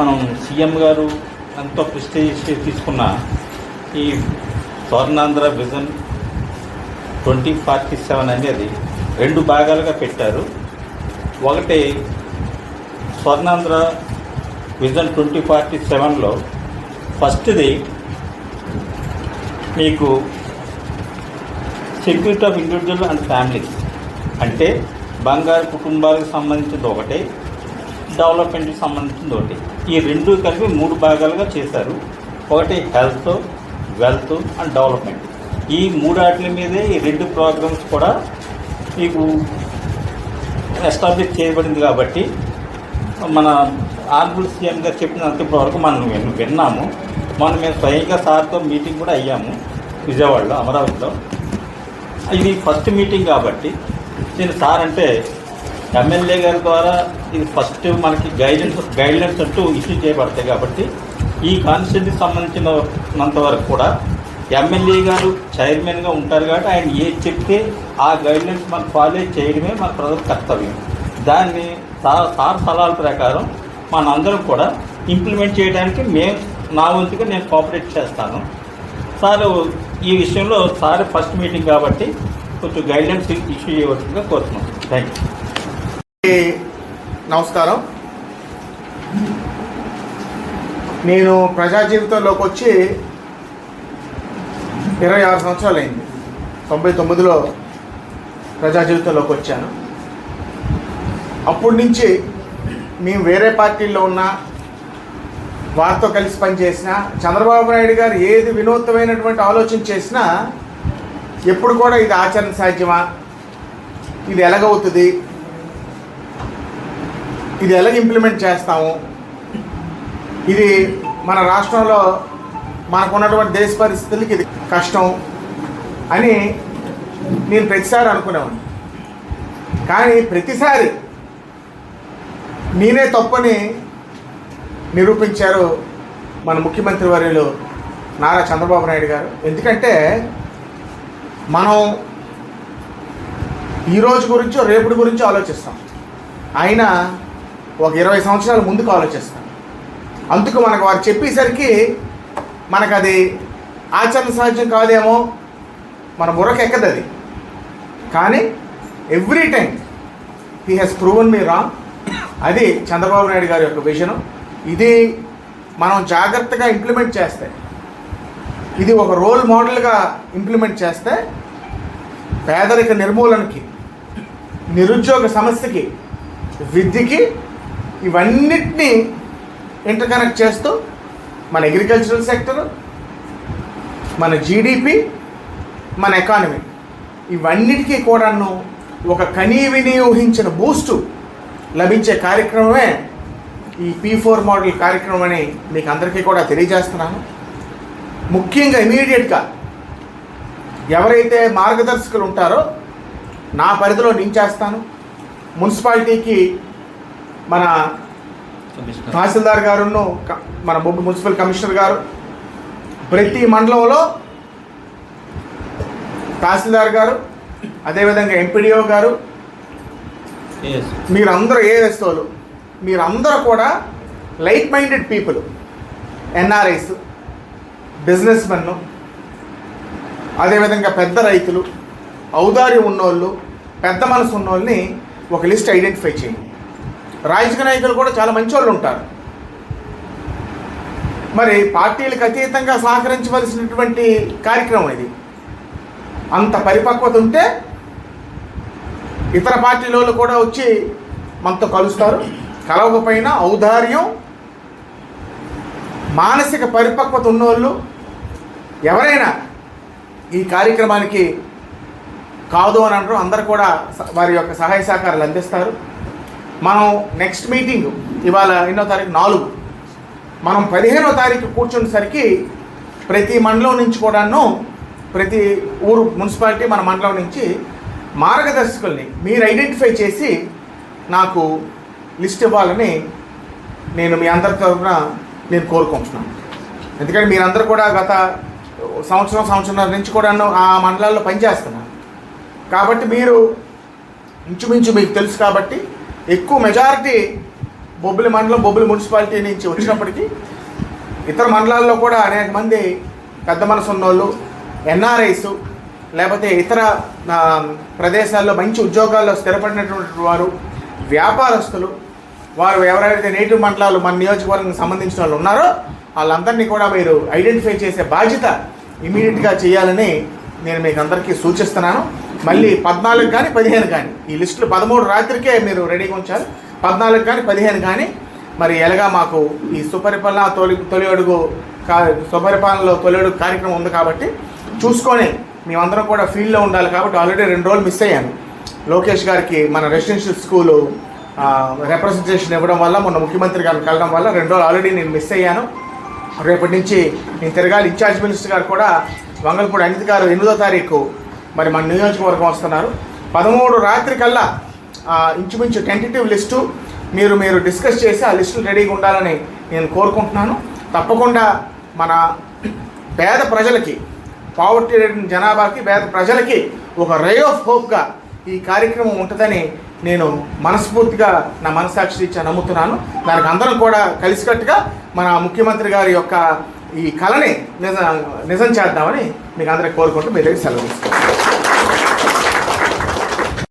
మనం సీఎం గారు ఎంతో ప్రెస్టేజ్ తీసుకున్న ఈ Swarnandhra vision twenty forty seven అనేది రెండు భాగాలుగా పెట్టారు. ఒకటి స్వర్ణాంధ్ర విజన్ ట్వంటీ ఫార్టీ సెవెన్లో ఫస్ట్ది మీకు security of individual and families అంటే బంగారు కుటుంబాలకు సంబంధించింది ఒకటి డెవలప్మెంట్కి సంబంధించింది ఒకటి. ఈ రెండు కలిపి మూడు భాగాలుగా చేశారు. ఒకటి హెల్త్ వెల్త్ అండ్ డెవలప్మెంట్ ఈ మూడాట్ల మీదే ఈ రెండు ప్రోగ్రామ్స్ కూడా మీకు ఎస్టాబ్లిష్ చేయబడింది కాబట్టి మన ఆర్బుల్ సీఎం గారు చెప్పినంత మనం విన్నాము. మనం మేము స్వయంగా సార్తో మీటింగ్ కూడా అయ్యాము విజయవాడలో అమరావతిలో. ఇది ఫస్ట్ మీటింగ్ కాబట్టి నేను సార్ అంటే ఎమ్మెల్యే గారి ద్వారా ఇది ఫస్ట్ మనకి గైడెన్స్ గైడ్లైన్స్ అంటూ ఇష్యూ చేయబడతాయి కాబట్టి ఈ కాన్స్టిట్యూన్సీకి సంబంధించినంత వరకు కూడా ఎమ్మెల్యే గారు చైర్మన్గా ఉంటారు కాబట్టి ఆయన ఏది చెప్తే ఆ గైడ్లైన్స్ మనం ఫాలో చేయడమే మన ప్రజల కర్తవ్యం. దాన్ని సార్ సార్ సలహాల ప్రకారం మనందరం కూడా ఇంప్లిమెంట్ చేయడానికి మేము నా వంతుగా నేను కోఆపరేట్ చేస్తాను. సార్ ఈ విషయంలో సార్ ఫస్ట్ మీటింగ్ కాబట్టి కొంచెం గైడ్లైన్స్ ఇష్యూ చేయవలసిందిగా కోరుతున్నాం. థ్యాంక్ యూ నమస్కారం. నేను ప్రజా జీవితంలోకి వచ్చి ఇరవై ఆరు సంవత్సరాలు అయింది తొంభై తొమ్మిదిలో ప్రజా జీవితంలోకి వచ్చాను. అప్పటి నుంచి మేము వేరే పార్టీల్లో ఉన్న వారితో కలిసి పనిచేసిన చంద్రబాబు నాయుడు గారు ఏది వినూత్నమైనటువంటి ఆలోచన చేసినా ఎప్పుడు కూడా ఇది ఆచరణ సాధ్యమా? ఇది ఎలాగవుతుంది? ఇది ఎలా ఇంప్లిమెంట్ చేస్తాము? ఇది మన రాష్ట్రంలో మనకున్నటువంటి దేశ పరిస్థితులకి ఇది కష్టం అని నేను ప్రతిసారి అనుకునేవాడిని. కానీ ప్రతిసారి నేనే తప్పని నిరూపించారు మన ముఖ్యమంత్రి వర్యులు నారా చంద్రబాబు నాయుడు గారు. ఎందుకంటే మనం ఈ రోజు గురించో రేపటి గురించో ఆలోచిస్తాం. ఆయన ఒక ఇరవై సంవత్సరాల ముందుకు ఆలోచిస్తాం. అందుకు మనకు వారు చెప్పేసరికి మనకు అది ఆచరణ సాధ్యం కాదేమో మన బుర్రకు ఎక్కదు అది. కానీ every time he he's proven me wrong. అది చంద్రబాబు నాయుడు గారి యొక్క విజను. ఇది మనం జాగ్రత్తగా ఇంప్లిమెంట్ చేస్తే ఇది ఒక రోల్ మోడల్గా ఇంప్లిమెంట్ చేస్తే పేదరిక నిర్మూలనకి నిరుద్యోగ సమస్యకి విద్యకి ఇవన్నిటినీ ఇంటర్కనెక్ట్ చేస్తూ మన అగ్రికల్చరల్ సెక్టర్ మన జీడిపి మన ఎకానమీ ఇవన్నిటికీ కూడాను ఒక కనీ వినియోగించిన బూస్టు లభించే కార్యక్రమమే ఈ పీ ఫోర్ మోడల్ కార్యక్రమం అని మీకు అందరికీ కూడా తెలియజేస్తున్నాను. ముఖ్యంగా ఇమీడియట్గా ఎవరైతే మార్గదర్శకులు ఉంటారో నా పరిధిలో నేను చేస్తాను. మున్సిపాలిటీకి మన తహసీల్దార్ గారును మన మున్- మున్సిపల్ కమిషనర్ గారు ప్రతి మండలంలో తహసీల్దార్ గారు అదేవిధంగా ఎంపీడీఓ గారు మీరందరూ ఏ వస్తువులు మీరందరూ కూడా like minded people NRIs businessmen అదేవిధంగా పెద్ద రైతులు ఔదార్యం ఉన్నోళ్ళు పెద్ద మనసు ఉన్నోళ్ళని ఒక లిస్ట్ ఐడెంటిఫై చేయండి. రాజకీయ నాయకులు కూడా చాలా మంచి వాళ్ళు ఉంటారు. మరి పార్టీలకు అతీతంగా సహకరించవలసినటువంటి కార్యక్రమం ఇది. అంత పరిపక్వత ఉంటే ఇతర పార్టీల వాళ్ళు కూడా వచ్చి మనతో కలుస్తారు. కలవకపోయినా ఔదార్యం మానసిక పరిపక్వత ఉన్నోళ్ళు ఎవరైనా ఈ కార్యక్రమానికి కాదు అని అంటారు. అందరు కూడా స- వారి యొక్క సహాయ సహకారాలు అందిస్తారు. మనం నెక్స్ట్ మీటింగ్ ఇవాళ ఎన్నో తారీఖు? నాలుగు. మనం పదిహేనో తారీఖు కూర్చునేసరికి ప్రతి మండలం నుంచి కూడాను ప్రతి ఊరు మున్సిపాలిటీ మన మండలం నుంచి మార్గదర్శకుల్ని మీరు ఐడెంటిఫై చేసి నాకు లిస్ట్ ఇవ్వాలని నేను మీ అందరి తరఫున నేను కోరుకుంటున్నాను. ఎందుకంటే మీరందరూ కూడా గత సంవత్సరం సంవత్సరంన్నర నుంచి కూడాను ఆ మండలాల్లో పనిచేస్తున్నారు. కాబట్టి మీరు ఇంచుమించు మీకు తెలుసు కాబట్టి ఎక్కువ మెజారిటీ బొబ్బిలి మండలం బొబ్బిలి మున్సిపాలిటీ నుంచి వచ్చినప్పటికీ ఇతర మండలాల్లో కూడా అనేక మంది పెద్ద మనసు ఉన్నోళ్ళు ఎన్ఆర్ఐస్ లేకపోతే ఇతర ప్రదేశాల్లో మంచి ఉద్యోగాల్లో స్థిరపడినటువంటి వారు వ్యాపారస్తులు వారు ఎవరైతే నేటివ్ మండలాలు మన నియోజకవర్గం సంబంధించిన వాళ్ళు ఉన్నారో వాళ్ళందరినీ కూడా మీరు ఐడెంటిఫై చేసే బాధ్యత ఇమీడియట్గా చేయాలని నేను మీకు అందరికీ సూచిస్తున్నాను. మళ్ళీ పద్నాలుగు కానీ పదిహేను కానీ. ఈ లిస్టులు పదమూడు రాత్రికే మీరు రెడీగా ఉంచారు. పద్నాలుగు కానీ పదిహేను కానీ మరి ఎలాగా మాకు ఈ సుపరిపాలన తొలి తొలి అడుగు కా సుపరిపాలనలో తొలి అడుగు కార్యక్రమం ఉంది కాబట్టి చూసుకొని మేమందరం కూడా ఫీల్డ్లో ఉండాలి కాబట్టి ఆల్రెడీ రెండు రోజులు మిస్ అయ్యాను. లోకేష్ గారికి మన రెసిడెన్షియల్ స్కూలు రిప్రజెంటేషన్ ఇవ్వడం వల్ల మొన్న ముఖ్యమంత్రి గారిని కలడం వల్ల రెండు రోజులు ఆల్రెడీ నేను మిస్ అయ్యాను. రేపటి నుంచి నేను తిరగాలి. ఇన్ఛార్జ్ మినిస్టర్ గారు కూడా వంగల్పూడి అనిత గారు ఎనిమిదో తారీఖు మరి మన నియోజకవర్గం వస్తున్నారు. పదమూడు రాత్రి కల్లా ఇంచుమించు టెంటేటివ్ లిస్టు మీరు మీరు డిస్కస్ చేసి ఆ లిస్టులు రెడీగా ఉండాలని నేను కోరుకుంటున్నాను. తప్పకుండా మన పేద ప్రజలకి పావర్టీ రేట్ జనాభాకి పేద ప్రజలకి ఒక రే ఆఫ్ హోప్గా ఈ కార్యక్రమం ఉంటుందని నేను మనస్ఫూర్తిగా నా మనసాక్షి ఇచ్చా నమ్ముతున్నాను. దానికి అందరం కూడా కలిసికట్టుగా మన ముఖ్యమంత్రి గారి యొక్క ఈ కళని నిజం నిజం చేద్దామని మీకు అందరికి కోరుకుంటూ మీ దగ్గర సెలవు ఇస్తాను